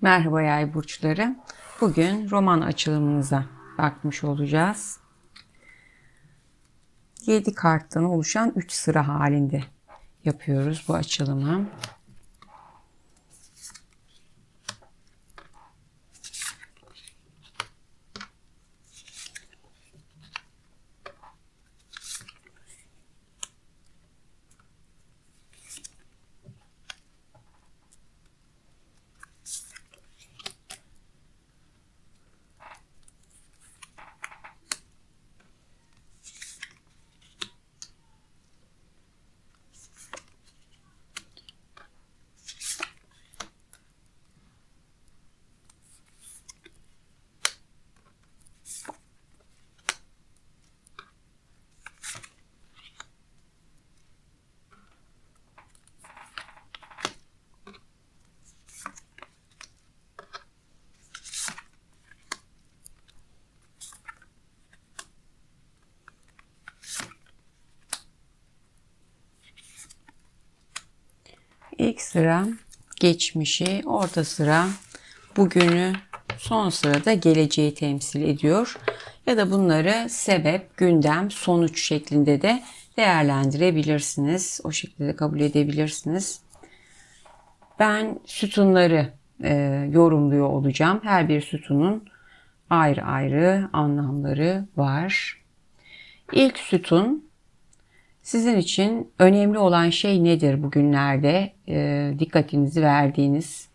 Merhaba yay burçları. Bugün roman açılımınıza bakmış olacağız. 7 karttan oluşan 3 sıra halinde yapıyoruz bu açılımı. İlk sıra geçmişi, orta sıra bugünü, son sırada geleceği temsil ediyor. Ya da bunları sebep, gündem, sonuç şeklinde de değerlendirebilirsiniz. O şekilde de kabul edebilirsiniz. Ben sütunları e, yorumluyor olacağım. Her bir sütunun ayrı ayrı anlamları var. İlk sütun sizin için önemli olan şey nedir bugünlerde? E, dikkatinizi verdiğiniz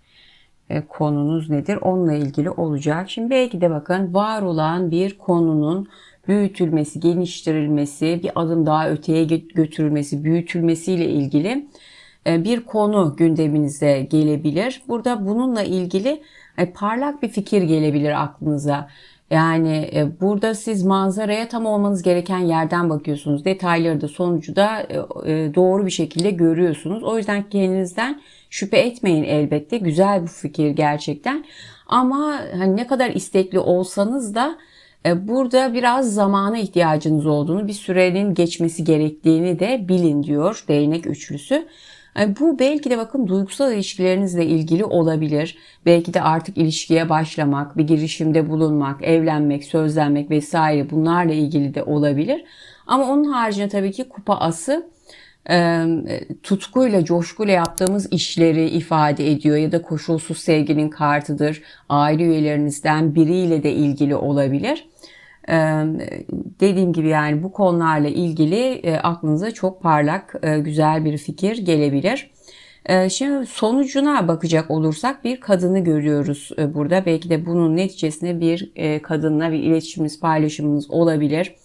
e, konunuz nedir? Onunla ilgili olacak. Şimdi belki de bakın var olan bir konunun büyütülmesi, geliştirilmesi, bir adım daha öteye götürülmesi, büyütülmesiyle ilgili e, bir konu gündeminize gelebilir. Burada bununla ilgili parlak bir fikir gelebilir aklınıza. Yani e, burada siz manzaraya tam olmanız gereken yerden bakıyorsunuz. Detayları da sonucu da e, e, doğru bir şekilde görüyorsunuz. O yüzden kendinizden şüphe etmeyin elbette. Güzel bu fikir gerçekten. Ama hani ne kadar istekli olsanız da burada biraz zamana ihtiyacınız olduğunu, bir sürenin geçmesi gerektiğini de bilin diyor değnek üçlüsü. Bu belki de bakın duygusal ilişkilerinizle ilgili olabilir. Belki de artık ilişkiye başlamak, bir girişimde bulunmak, evlenmek, sözlenmek vesaire bunlarla ilgili de olabilir. Ama onun haricinde tabii ki kupa ası tutkuyla, coşkuyla yaptığımız işleri ifade ediyor ya da koşulsuz sevginin kartıdır. Aile üyelerinizden biriyle de ilgili olabilir dediğim gibi yani bu konularla ilgili aklınıza çok parlak güzel bir fikir gelebilir. Şimdi sonucuna bakacak olursak bir kadını görüyoruz burada. Belki de bunun neticesinde bir kadınla bir iletişimimiz, paylaşımımız olabilir.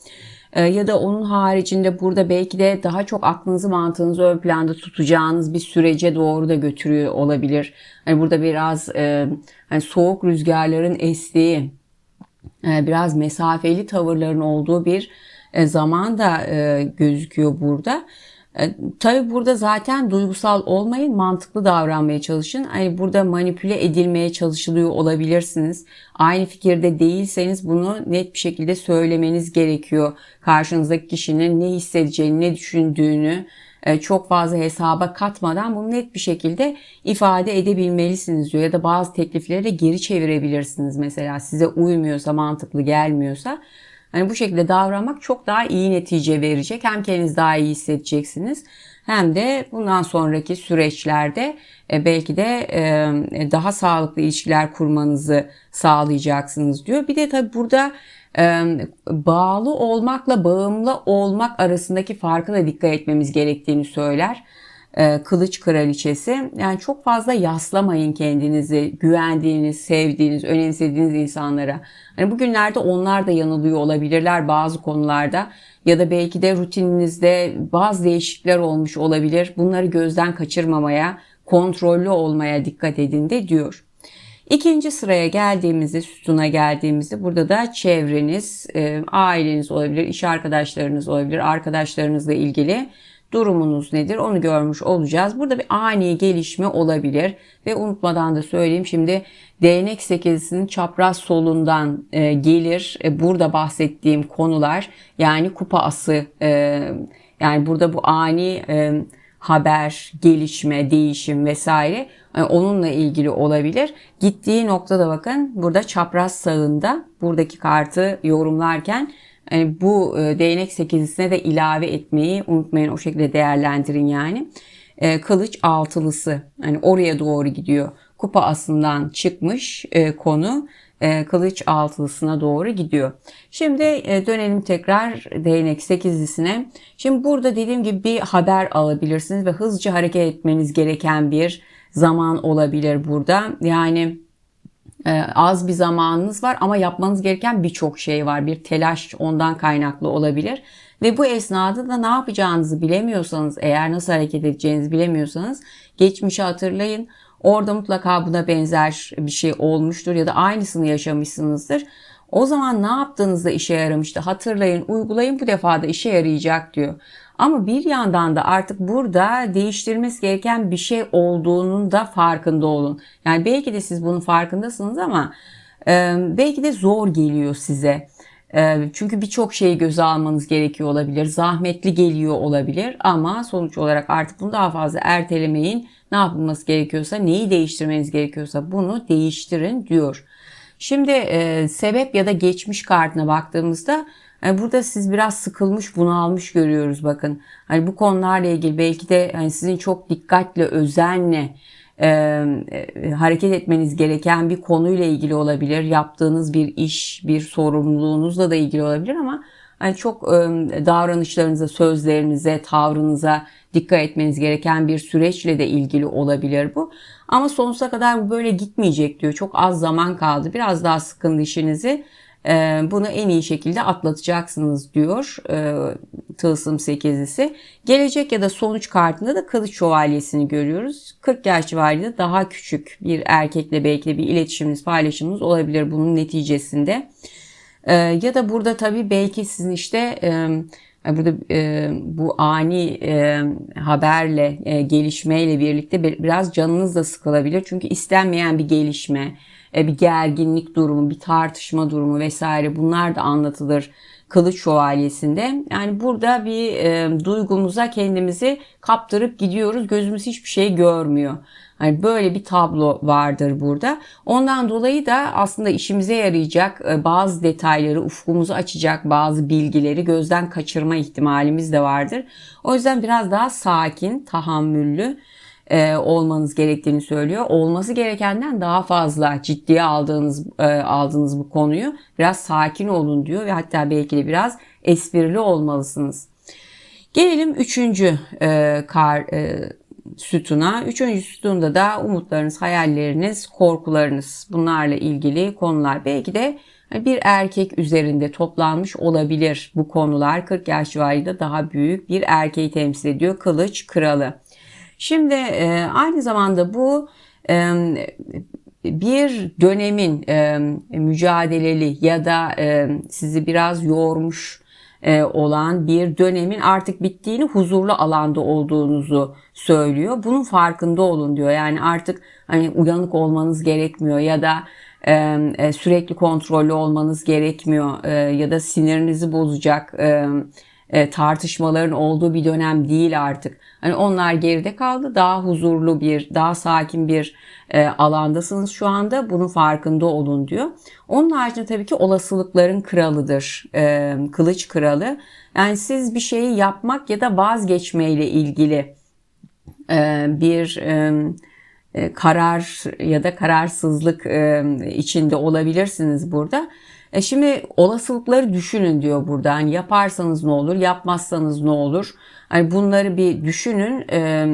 Ya da onun haricinde burada belki de daha çok aklınızı mantığınızı ön planda tutacağınız bir sürece doğru da götürüyor olabilir. Hani burada biraz hani soğuk rüzgarların estiği, biraz mesafeli tavırların olduğu bir e, zaman da e, gözüküyor burada. Tabi burada zaten duygusal olmayın, mantıklı davranmaya çalışın. Hani burada manipüle edilmeye çalışılıyor olabilirsiniz. Aynı fikirde değilseniz bunu net bir şekilde söylemeniz gerekiyor. Karşınızdaki kişinin ne hissedeceğini, ne düşündüğünü, e, çok fazla hesaba katmadan bunu net bir şekilde ifade edebilmelisiniz diyor. Ya da bazı teklifleri de geri çevirebilirsiniz mesela size uymuyorsa, mantıklı gelmiyorsa. Hani bu şekilde davranmak çok daha iyi netice verecek. Hem kendiniz daha iyi hissedeceksiniz hem de bundan sonraki süreçlerde e, belki de e, daha sağlıklı ilişkiler kurmanızı sağlayacaksınız diyor. Bir de tabii burada bağlı olmakla bağımlı olmak arasındaki farkı da dikkat etmemiz gerektiğini söyler. Kılıç kraliçesi. Yani çok fazla yaslamayın kendinizi, güvendiğiniz, sevdiğiniz, önemsediğiniz insanlara. Hani bugünlerde onlar da yanılıyor olabilirler bazı konularda ya da belki de rutininizde bazı değişiklikler olmuş olabilir. Bunları gözden kaçırmamaya, kontrollü olmaya dikkat edin de diyor. İkinci sıraya geldiğimizde, sütuna geldiğimizde burada da çevreniz, e, aileniz olabilir, iş arkadaşlarınız olabilir, arkadaşlarınızla ilgili durumunuz nedir onu görmüş olacağız. Burada bir ani gelişme olabilir ve unutmadan da söyleyeyim şimdi değnek sekizinin çapraz solundan e, gelir. E, burada bahsettiğim konular yani kupa ası e, yani burada bu ani e, haber, gelişme, değişim vesaire yani onunla ilgili olabilir. Gittiği noktada bakın burada çapraz sağında buradaki kartı yorumlarken yani bu e, değnek sekizlisine de ilave etmeyi unutmayın o şekilde değerlendirin yani. E, kılıç altılısı hani oraya doğru gidiyor. Kupa asından çıkmış e, konu kılıç altılısına doğru gidiyor. Şimdi dönelim tekrar değnek sekizlisine. Şimdi burada dediğim gibi bir haber alabilirsiniz ve hızlıca hareket etmeniz gereken bir zaman olabilir burada. Yani az bir zamanınız var ama yapmanız gereken birçok şey var. Bir telaş ondan kaynaklı olabilir. Ve bu esnada da ne yapacağınızı bilemiyorsanız eğer nasıl hareket edeceğinizi bilemiyorsanız geçmişi hatırlayın. Orada mutlaka buna benzer bir şey olmuştur ya da aynısını yaşamışsınızdır. O zaman ne yaptığınızda işe yaramıştı hatırlayın, uygulayın bu defa da işe yarayacak diyor. Ama bir yandan da artık burada değiştirmesi gereken bir şey olduğunun da farkında olun. Yani belki de siz bunun farkındasınız ama e, belki de zor geliyor size. E, çünkü birçok şeyi göze almanız gerekiyor olabilir. Zahmetli geliyor olabilir ama sonuç olarak artık bunu daha fazla ertelemeyin. Ne yapılması gerekiyorsa, neyi değiştirmeniz gerekiyorsa bunu değiştirin diyor. Şimdi e, sebep ya da geçmiş kartına baktığımızda yani burada siz biraz sıkılmış, bunalmış görüyoruz bakın. Hani bu konularla ilgili belki de hani sizin çok dikkatle, özenle e, e, hareket etmeniz gereken bir konuyla ilgili olabilir. Yaptığınız bir iş, bir sorumluluğunuzla da ilgili olabilir ama hani çok e, davranışlarınıza, sözlerinize, tavrınıza dikkat etmeniz gereken bir süreçle de ilgili olabilir bu. Ama sonsuza kadar bu böyle gitmeyecek diyor. Çok az zaman kaldı. Biraz daha sıkın dişinizi. Ee, bunu en iyi şekilde atlatacaksınız diyor e, Tılsım 8'lisi. Gelecek ya da sonuç kartında da kılıç şövalyesini görüyoruz. 40 yaş civarında daha küçük bir erkekle belki de bir iletişiminiz, paylaşımınız olabilir bunun neticesinde. Ee, ya da burada tabii belki sizin işte e, burada e, bu ani haberle, gelişmeyle birlikte biraz canınız da sıkılabilir. Çünkü istenmeyen bir gelişme, e, bir gerginlik durumu, bir tartışma durumu vesaire bunlar da anlatılır Kılıç Şövalyesi'nde. Yani burada bir e, duygumuza kendimizi kaptırıp gidiyoruz. Gözümüz hiçbir şey görmüyor. Hani böyle bir tablo vardır burada. Ondan dolayı da aslında işimize yarayacak e, bazı detayları, ufkumuzu açacak bazı bilgileri gözden kaçırma ihtimalimiz de vardır. O yüzden biraz daha sakin, tahammüllü e, olmanız gerektiğini söylüyor. Olması gerekenden daha fazla ciddiye aldığınız e, aldığınız bu konuyu biraz sakin olun diyor ve hatta belki de biraz esprili olmalısınız. Gelelim üçüncü e, kar e, sütuna. Üçüncü sütunda da umutlarınız, hayalleriniz, korkularınız bunlarla ilgili konular. Belki de bir erkek üzerinde toplanmış olabilir bu konular. 40 yaş civarında daha büyük bir erkeği temsil ediyor. Kılıç kralı. Şimdi e, aynı zamanda bu e, bir dönemin e, mücadeleli ya da sizi biraz yormuş olan bir dönemin artık bittiğini huzurlu alanda olduğunuzu söylüyor. Bunun farkında olun diyor. Yani artık hani uyanık olmanız gerekmiyor ya da sürekli kontrollü olmanız gerekmiyor ya da sinirinizi bozacak e, e, tartışmaların olduğu bir dönem değil artık. Hani onlar geride kaldı. Daha huzurlu bir, daha sakin bir e, alandasınız şu anda. Bunun farkında olun diyor. Onun haricinde tabii ki olasılıkların kralıdır. E, kılıç kralı. Yani siz bir şeyi yapmak ya da vazgeçmeyle ilgili e, bir e, e karar ya da kararsızlık e, içinde olabilirsiniz burada. E şimdi olasılıkları düşünün diyor burada. Hani yaparsanız ne olur, yapmazsanız ne olur? Hani bunları bir düşünün. E,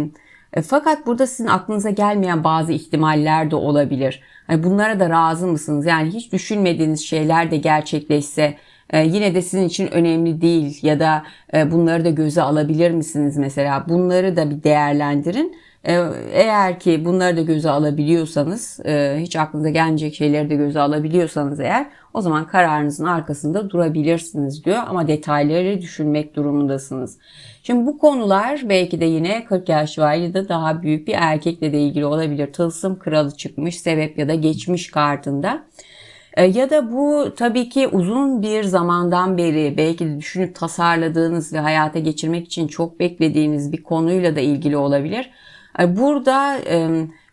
e, fakat burada sizin aklınıza gelmeyen bazı ihtimaller de olabilir. Hani bunlara da razı mısınız? Yani hiç düşünmediğiniz şeyler de gerçekleşse e, yine de sizin için önemli değil ya da e, bunları da göze alabilir misiniz mesela? Bunları da bir değerlendirin. E, eğer ki bunları da göze alabiliyorsanız, e, hiç aklınıza gelmeyecek şeyleri de göze alabiliyorsanız eğer o zaman kararınızın arkasında durabilirsiniz diyor ama detayları düşünmek durumundasınız. Şimdi bu konular belki de yine 40 yaş ya da daha büyük bir erkekle de ilgili olabilir. Tılsım kralı çıkmış sebep ya da geçmiş kartında. E, ya da bu tabii ki uzun bir zamandan beri belki de düşünüp tasarladığınız ve hayata geçirmek için çok beklediğiniz bir konuyla da ilgili olabilir. Burada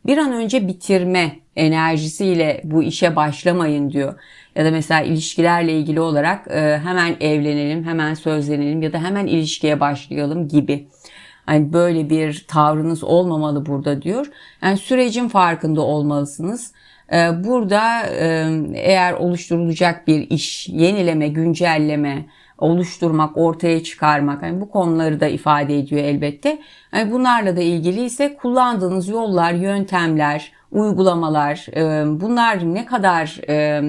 bir an önce bitirme enerjisiyle bu işe başlamayın diyor. Ya da mesela ilişkilerle ilgili olarak hemen evlenelim, hemen sözlenelim ya da hemen ilişkiye başlayalım gibi. Yani böyle bir tavrınız olmamalı burada diyor. Yani sürecin farkında olmalısınız. Burada eğer oluşturulacak bir iş, yenileme, güncelleme, oluşturmak, ortaya çıkarmak, yani bu konuları da ifade ediyor elbette. Yani bunlarla da ilgili ise kullandığınız yollar, yöntemler, uygulamalar, e, bunlar ne kadar e,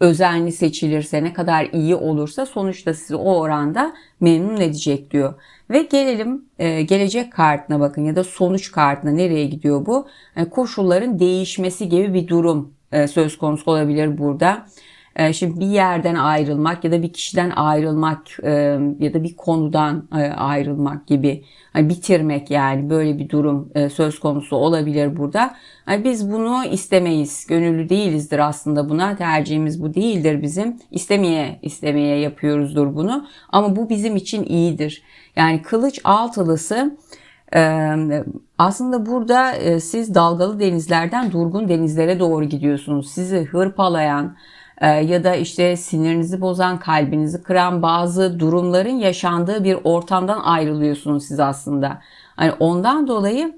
özenli seçilirse, ne kadar iyi olursa sonuçta sizi o oranda memnun edecek diyor. Ve gelelim e, gelecek kartına bakın ya da sonuç kartına nereye gidiyor bu? Yani koşulların değişmesi gibi bir durum e, söz konusu olabilir burada. E, şimdi bir yerden ayrılmak ya da bir kişiden ayrılmak e, ya da bir konudan e, ayrılmak gibi hani bitirmek yani böyle bir durum söz konusu olabilir burada. Hani biz bunu istemeyiz. Gönüllü değilizdir aslında buna. Tercihimiz bu değildir bizim. İstemeye istemeye yapıyoruzdur bunu. Ama bu bizim için iyidir. Yani kılıç altılısı aslında burada siz dalgalı denizlerden durgun denizlere doğru gidiyorsunuz. Sizi hırpalayan, ee, ya da işte sinirinizi bozan, kalbinizi kıran bazı durumların yaşandığı bir ortamdan ayrılıyorsunuz siz aslında. Hani ondan dolayı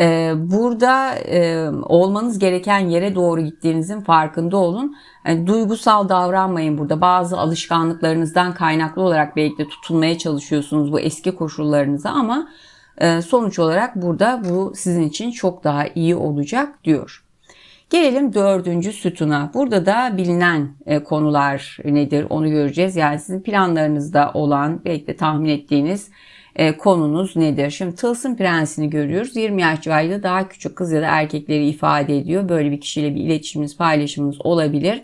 e, burada e, olmanız gereken yere doğru gittiğinizin farkında olun. Yani duygusal davranmayın burada. Bazı alışkanlıklarınızdan kaynaklı olarak belki de tutunmaya çalışıyorsunuz bu eski koşullarınıza ama e, sonuç olarak burada bu sizin için çok daha iyi olacak diyor. Gelelim dördüncü sütuna. Burada da bilinen e, konular nedir onu göreceğiz. Yani sizin planlarınızda olan belki de tahmin ettiğiniz e, konunuz nedir? Şimdi Tılsım Prensini görüyoruz. 20 yaş civarında daha küçük kız ya da erkekleri ifade ediyor. Böyle bir kişiyle bir iletişimimiz, paylaşımımız olabilir.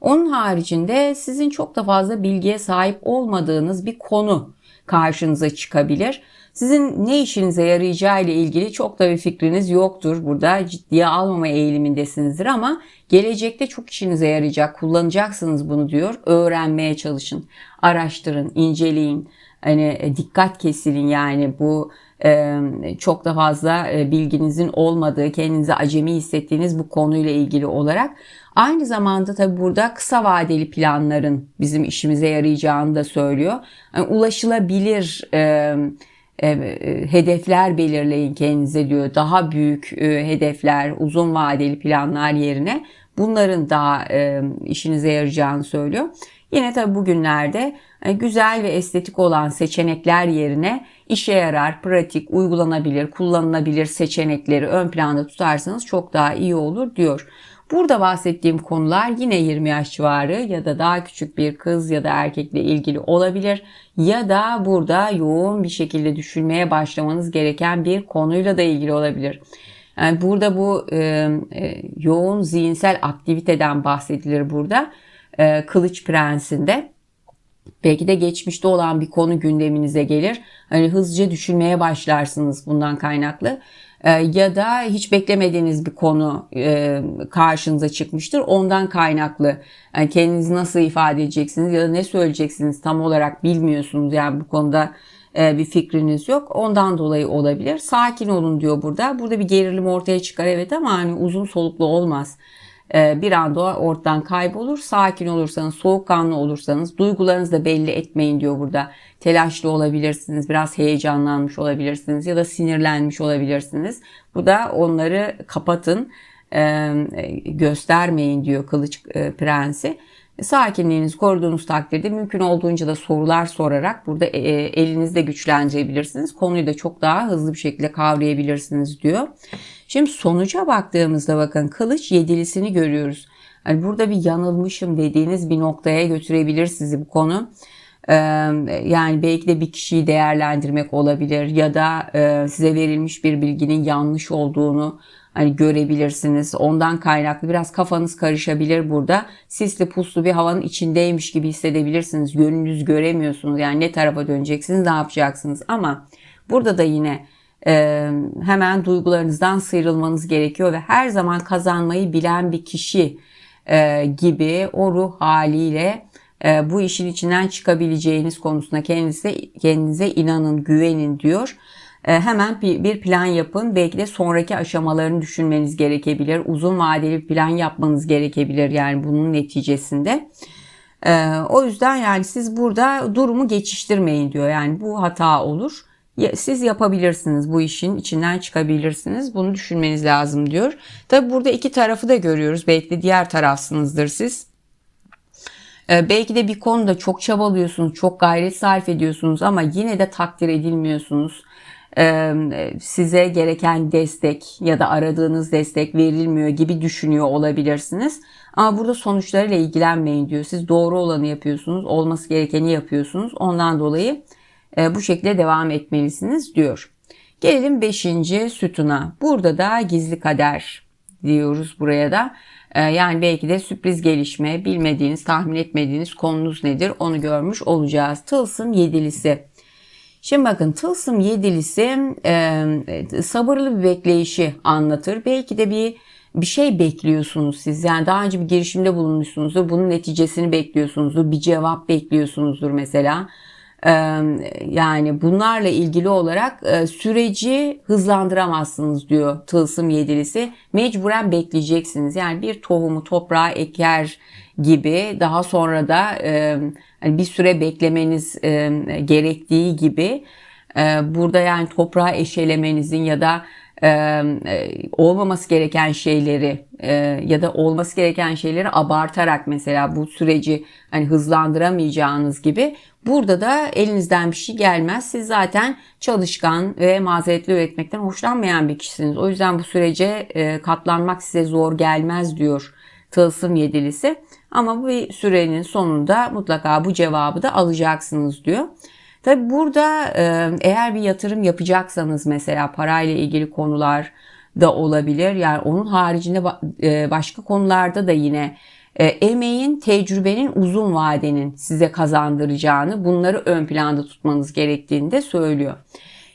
Onun haricinde sizin çok da fazla bilgiye sahip olmadığınız bir konu karşınıza çıkabilir. Sizin ne işinize yarayacağı ile ilgili çok da bir fikriniz yoktur. Burada ciddiye almama eğilimindesinizdir ama gelecekte çok işinize yarayacak, kullanacaksınız bunu diyor. Öğrenmeye çalışın, araştırın, inceleyin. Hani e, dikkat kesilin yani bu e, çok da fazla e, bilginizin olmadığı, kendinizi acemi hissettiğiniz bu konuyla ilgili olarak. Aynı zamanda tabi burada kısa vadeli planların bizim işimize yarayacağını da söylüyor. Yani ulaşılabilir hedefler belirleyin kendinize diyor. Daha büyük hedefler, uzun vadeli planlar yerine bunların daha işinize yarayacağını söylüyor. Yine tabi bugünlerde güzel ve estetik olan seçenekler yerine işe yarar, pratik, uygulanabilir, kullanılabilir seçenekleri ön planda tutarsanız çok daha iyi olur diyor. Burada bahsettiğim konular yine 20 yaş civarı ya da daha küçük bir kız ya da erkekle ilgili olabilir ya da burada yoğun bir şekilde düşünmeye başlamanız gereken bir konuyla da ilgili olabilir. Yani burada bu e, e, yoğun zihinsel aktiviteden bahsedilir burada. E, Kılıç Prensi'nde. Belki de geçmişte olan bir konu gündeminize gelir. Hani hızlıca düşünmeye başlarsınız bundan kaynaklı. Ee, ya da hiç beklemediğiniz bir konu e, karşınıza çıkmıştır. Ondan kaynaklı yani kendinizi nasıl ifade edeceksiniz ya da ne söyleyeceksiniz tam olarak bilmiyorsunuz. Yani bu konuda e, bir fikriniz yok. Ondan dolayı olabilir. Sakin olun diyor burada. Burada bir gerilim ortaya çıkar evet ama hani uzun soluklu olmaz. E, bir anda ortadan kaybolur. Sakin olursanız, soğukkanlı olursanız, duygularınızı da belli etmeyin diyor burada. Telaşlı olabilirsiniz, biraz heyecanlanmış olabilirsiniz ya da sinirlenmiş olabilirsiniz. Bu da onları kapatın, e, göstermeyin diyor Kılıç e, Prensi. Sakinliğinizi koruduğunuz takdirde mümkün olduğunca da sorular sorarak burada elinizde güçlendirebilirsiniz. Konuyu da çok daha hızlı bir şekilde kavrayabilirsiniz diyor. Şimdi sonuca baktığımızda bakın kılıç yedilisini görüyoruz. Yani burada bir yanılmışım dediğiniz bir noktaya götürebilir sizi bu konu. Yani belki de bir kişiyi değerlendirmek olabilir ya da e, size verilmiş bir bilginin yanlış olduğunu hani görebilirsiniz. Ondan kaynaklı biraz kafanız karışabilir burada. Sisli puslu bir havanın içindeymiş gibi hissedebilirsiniz. Gönlünüz göremiyorsunuz. Yani ne tarafa döneceksiniz, ne yapacaksınız ama burada da yine e, hemen duygularınızdan sıyrılmanız gerekiyor ve her zaman kazanmayı bilen bir kişi e, gibi o ruh haliyle e, bu işin içinden çıkabileceğiniz konusunda kendinize, kendinize inanın, güvenin diyor. E, hemen bir, plan yapın. Belki de sonraki aşamalarını düşünmeniz gerekebilir. Uzun vadeli bir plan yapmanız gerekebilir yani bunun neticesinde. E, o yüzden yani siz burada durumu geçiştirmeyin diyor. Yani bu hata olur. Siz yapabilirsiniz bu işin içinden çıkabilirsiniz. Bunu düşünmeniz lazım diyor. Tabi burada iki tarafı da görüyoruz. Belki de diğer tarafsınızdır siz. Ee, belki de bir konuda çok çabalıyorsunuz, çok gayret sarf ediyorsunuz ama yine de takdir edilmiyorsunuz. Ee, size gereken destek ya da aradığınız destek verilmiyor gibi düşünüyor olabilirsiniz. Ama burada sonuçlarıyla ilgilenmeyin diyor. Siz doğru olanı yapıyorsunuz, olması gerekeni yapıyorsunuz. Ondan dolayı e, bu şekilde devam etmelisiniz diyor. Gelelim 5. sütuna. Burada da gizli kader diyoruz buraya da. E, yani belki de sürpriz gelişme, bilmediğiniz, tahmin etmediğiniz konunuz nedir onu görmüş olacağız. Tılsım yedilisi. Şimdi bakın tılsım yedilisi e, sabırlı bir bekleyişi anlatır. Belki de bir bir şey bekliyorsunuz siz. Yani daha önce bir girişimde bulunmuşsunuzdur. Bunun neticesini bekliyorsunuzdur. Bir cevap bekliyorsunuzdur mesela yani bunlarla ilgili olarak süreci hızlandıramazsınız diyor tılsım yedilisi. Mecburen bekleyeceksiniz. Yani bir tohumu toprağa eker gibi daha sonra da hani bir süre beklemeniz gerektiği gibi burada yani toprağa eşelemenizin ya da olmaması gereken şeyleri ya da olması gereken şeyleri abartarak mesela bu süreci hani hızlandıramayacağınız gibi burada da elinizden bir şey gelmez. Siz zaten çalışkan ve mazeretli üretmekten hoşlanmayan bir kişisiniz. O yüzden bu sürece katlanmak size zor gelmez diyor tılsım yedilisi. Ama bu sürenin sonunda mutlaka bu cevabı da alacaksınız diyor. Tabi burada e, eğer bir yatırım yapacaksanız mesela parayla ilgili konular da olabilir. Yani onun haricinde e, başka konularda da yine e, emeğin, tecrübenin uzun vadenin size kazandıracağını bunları ön planda tutmanız gerektiğini de söylüyor.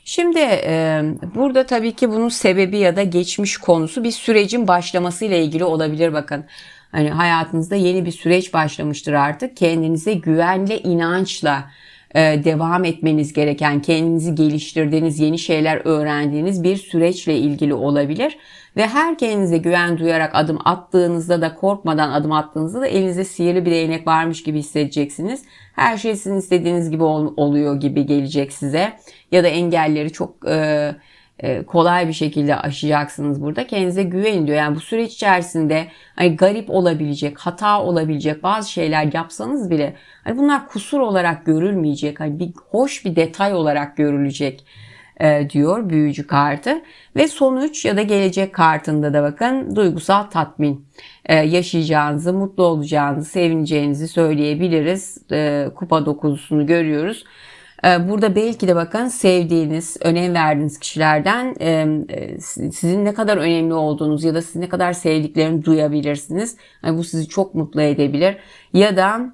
Şimdi e, burada tabii ki bunun sebebi ya da geçmiş konusu bir sürecin başlamasıyla ilgili olabilir bakın. Hani hayatınızda yeni bir süreç başlamıştır artık. Kendinize güvenle, inançla e, devam etmeniz gereken, kendinizi geliştirdiğiniz, yeni şeyler öğrendiğiniz bir süreçle ilgili olabilir. Ve her kendinize güven duyarak adım attığınızda da korkmadan adım attığınızda da elinizde sihirli bir değnek varmış gibi hissedeceksiniz. Her şey sizin istediğiniz gibi oluyor gibi gelecek size. Ya da engelleri çok e, kolay bir şekilde aşacaksınız burada. Kendinize güvenin diyor. Yani bu süreç içerisinde hani garip olabilecek, hata olabilecek bazı şeyler yapsanız bile hani bunlar kusur olarak görülmeyecek. Hani bir hoş bir detay olarak görülecek e, diyor büyücü kartı. Ve sonuç ya da gelecek kartında da bakın duygusal tatmin e, yaşayacağınızı, mutlu olacağınızı, sevineceğinizi söyleyebiliriz. E, kupa dokuzusunu görüyoruz. Ee, burada belki de bakın sevdiğiniz, önem verdiğiniz kişilerden e, sizin ne kadar önemli olduğunuz ya da siz ne kadar sevdiklerini duyabilirsiniz. Yani bu sizi çok mutlu edebilir. Ya da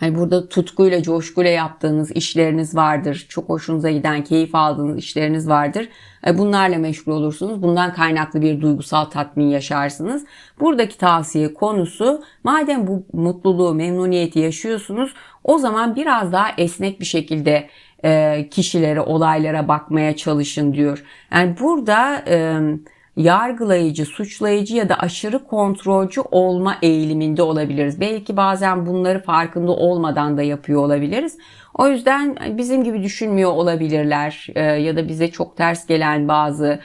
Hani burada tutkuyla, coşkuyla yaptığınız işleriniz vardır. Çok hoşunuza giden, keyif aldığınız işleriniz vardır. E, bunlarla meşgul olursunuz. Bundan kaynaklı bir duygusal tatmin yaşarsınız. Buradaki tavsiye konusu madem bu mutluluğu, memnuniyeti yaşıyorsunuz o zaman biraz daha esnek bir şekilde e, kişilere, olaylara bakmaya çalışın diyor. Yani burada e, yargılayıcı, suçlayıcı ya da aşırı kontrolcü olma eğiliminde olabiliriz. Belki bazen bunları farkında olmadan da yapıyor olabiliriz. O yüzden bizim gibi düşünmüyor olabilirler e, ya da bize çok ters gelen bazı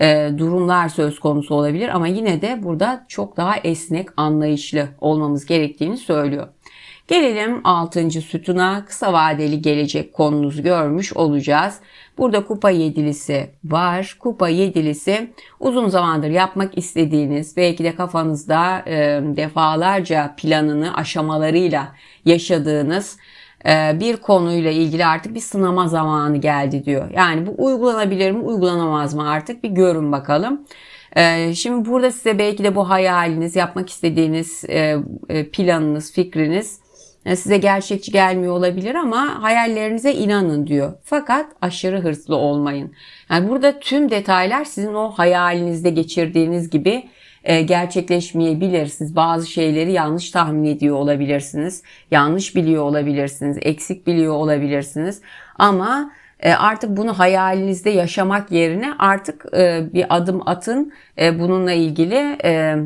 e, durumlar söz konusu olabilir ama yine de burada çok daha esnek, anlayışlı olmamız gerektiğini söylüyor. Gelelim 6. sütuna kısa vadeli gelecek konunuzu görmüş olacağız. Burada kupa yedilisi var. Kupa yedilisi uzun zamandır yapmak istediğiniz belki de kafanızda e, defalarca planını aşamalarıyla yaşadığınız e, bir konuyla ilgili artık bir sınama zamanı geldi diyor. Yani bu uygulanabilir mi uygulanamaz mı artık bir görün bakalım. E, şimdi burada size belki de bu hayaliniz, yapmak istediğiniz e, planınız, fikriniz size gerçekçi gelmiyor olabilir ama hayallerinize inanın diyor. Fakat aşırı hırslı olmayın. Yani burada tüm detaylar sizin o hayalinizde geçirdiğiniz gibi e, gerçekleşmeyebilir. Siz bazı şeyleri yanlış tahmin ediyor olabilirsiniz. Yanlış biliyor olabilirsiniz. Eksik biliyor olabilirsiniz. Ama artık bunu hayalinizde yaşamak yerine artık e, bir adım atın e, bununla ilgili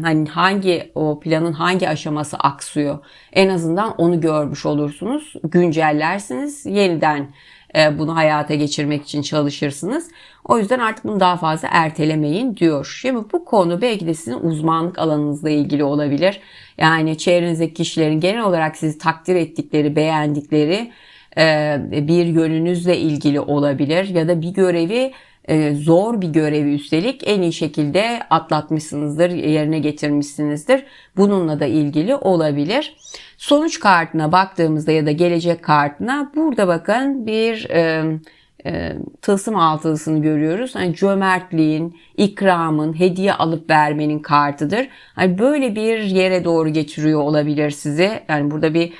hani hangi o planın hangi aşaması aksıyor en azından onu görmüş olursunuz güncellersiniz yeniden bunu hayata geçirmek için çalışırsınız. O yüzden artık bunu daha fazla ertelemeyin diyor. Şimdi bu konu belki de sizin uzmanlık alanınızla ilgili olabilir. Yani çevrenizdeki kişilerin genel olarak sizi takdir ettikleri, beğendikleri e, bir yönünüzle ilgili olabilir ya da bir görevi e, zor bir görevi üstelik en iyi şekilde atlatmışsınızdır, yerine getirmişsinizdir. Bununla da ilgili olabilir. Sonuç kartına baktığımızda ya da gelecek kartına burada bakın bir e, e, tılsım altılısını görüyoruz. Hani cömertliğin, ikramın, hediye alıp vermenin kartıdır. Hani böyle bir yere doğru getiriyor olabilir sizi. Yani burada bir e,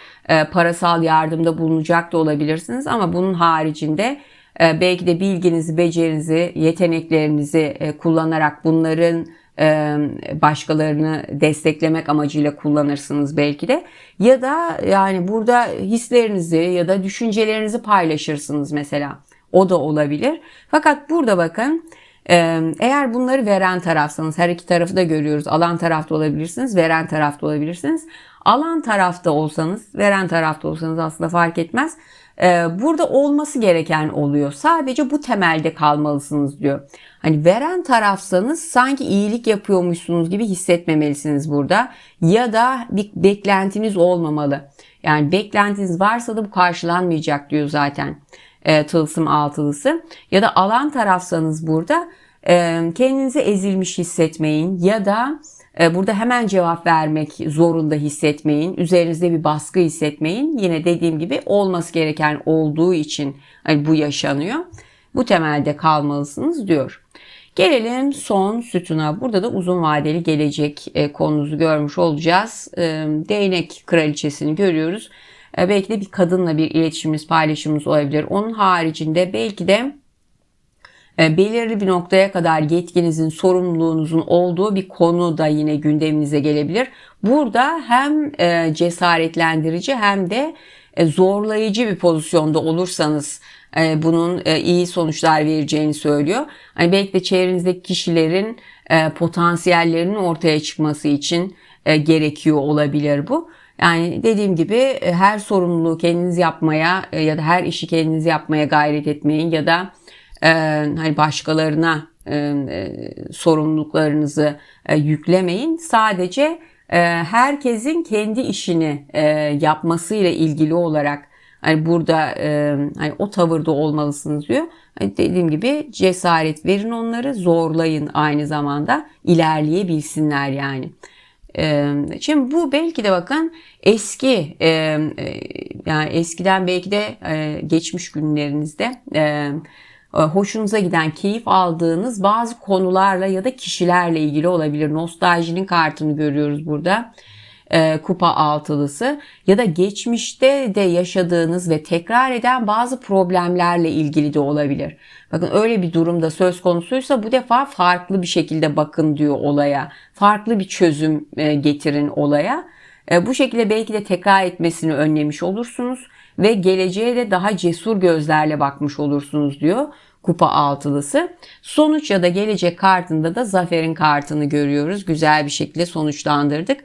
parasal yardımda bulunacak da olabilirsiniz ama bunun haricinde e, belki de bilginizi, becerinizi, yeteneklerinizi e, kullanarak bunların e, başkalarını desteklemek amacıyla kullanırsınız belki de. Ya da yani burada hislerinizi ya da düşüncelerinizi paylaşırsınız mesela. O da olabilir. Fakat burada bakın eğer bunları veren tarafsanız her iki tarafı da görüyoruz. Alan tarafta olabilirsiniz, veren tarafta olabilirsiniz. Alan tarafta olsanız, veren tarafta olsanız aslında fark etmez. Burada olması gereken oluyor. Sadece bu temelde kalmalısınız diyor. Hani veren tarafsanız sanki iyilik yapıyormuşsunuz gibi hissetmemelisiniz burada. Ya da bir beklentiniz olmamalı. Yani beklentiniz varsa da bu karşılanmayacak diyor zaten e, tılsım altılısı. Ya da alan tarafsanız burada e, kendinizi ezilmiş hissetmeyin ya da e, burada hemen cevap vermek zorunda hissetmeyin. Üzerinizde bir baskı hissetmeyin. Yine dediğim gibi olması gereken olduğu için hani bu yaşanıyor. Bu temelde kalmalısınız diyor. Gelelim son sütuna. Burada da uzun vadeli gelecek e, konunuzu görmüş olacağız. E, değnek kraliçesini görüyoruz. E, belki de bir kadınla bir iletişimimiz, paylaşımımız olabilir. Onun haricinde belki de e, belirli bir noktaya kadar yetkinizin, sorumluluğunuzun olduğu bir konu da yine gündeminize gelebilir. Burada hem e, cesaretlendirici hem de zorlayıcı bir pozisyonda olursanız bunun iyi sonuçlar vereceğini söylüyor. Hani belki de çevrenizdeki kişilerin potansiyellerinin ortaya çıkması için gerekiyor olabilir bu. Yani dediğim gibi e, her sorumluluğu kendiniz yapmaya e, ya da her işi kendiniz yapmaya gayret etmeyin ya da e, hani başkalarına e, e, sorumluluklarınızı e, yüklemeyin. Sadece e, herkesin kendi işini e, yapmasıyla ilgili olarak hani burada e, hani o tavırda olmalısınız diyor. Hani dediğim gibi cesaret verin onları, zorlayın aynı zamanda ilerleyebilsinler yani. Şimdi bu belki de bakın eski yani eskiden belki de geçmiş günlerinizde hoşunuza giden, keyif aldığınız bazı konularla ya da kişilerle ilgili olabilir. Nostaljinin kartını görüyoruz burada e, kupa altılısı ya da geçmişte de yaşadığınız ve tekrar eden bazı problemlerle ilgili de olabilir. Bakın öyle bir durumda söz konusuysa bu defa farklı bir şekilde bakın diyor olaya. Farklı bir çözüm e, getirin olaya. E, bu şekilde belki de tekrar etmesini önlemiş olursunuz ve geleceğe de daha cesur gözlerle bakmış olursunuz diyor kupa altılısı. Sonuç ya da gelecek kartında da zaferin kartını görüyoruz. Güzel bir şekilde sonuçlandırdık.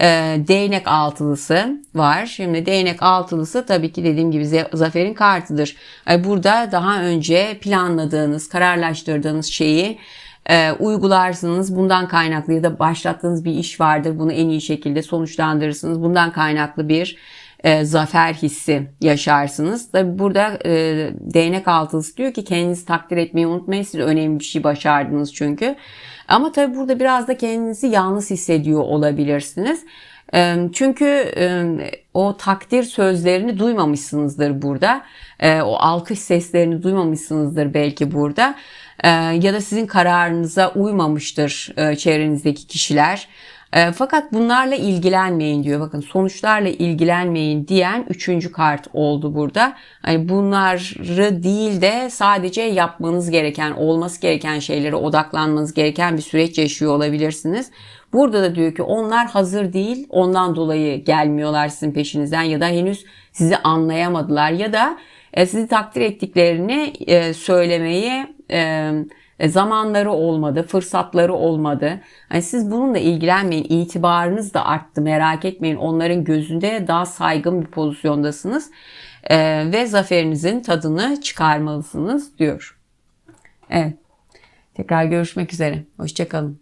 Ee, değnek altılısı var. Şimdi değnek altılısı tabii ki dediğim gibi zaferin kartıdır. Burada daha önce planladığınız, kararlaştırdığınız şeyi e, uygularsınız. Bundan kaynaklı ya da başlattığınız bir iş vardır. Bunu en iyi şekilde sonuçlandırırsınız. Bundan kaynaklı bir e, zafer hissi yaşarsınız. Tabi burada e, değnek altılısı diyor ki kendinizi takdir etmeyi unutmayın. Siz önemli bir şey başardınız çünkü. Ama tabi burada biraz da kendinizi yalnız hissediyor olabilirsiniz. E, çünkü e, o takdir sözlerini duymamışsınızdır burada. E, o alkış seslerini duymamışsınızdır belki burada. Ya da sizin kararınıza uymamıştır çevrenizdeki kişiler. E, fakat bunlarla ilgilenmeyin diyor. Bakın sonuçlarla ilgilenmeyin diyen üçüncü kart oldu burada. Hani bunları değil de sadece yapmanız gereken, olması gereken şeylere odaklanmanız gereken bir süreç yaşıyor olabilirsiniz. Burada da diyor ki onlar hazır değil ondan dolayı gelmiyorlar sizin peşinizden ya da henüz sizi anlayamadılar ya da e, sizi takdir ettiklerini e, söylemeye e, zamanları olmadı, fırsatları olmadı. Hani siz bununla ilgilenmeyin, itibarınız da arttı merak etmeyin. Onların gözünde daha saygın bir pozisyondasınız e, ve zaferinizin tadını çıkarmalısınız diyor. Evet. Tekrar görüşmek üzere. Hoşçakalın.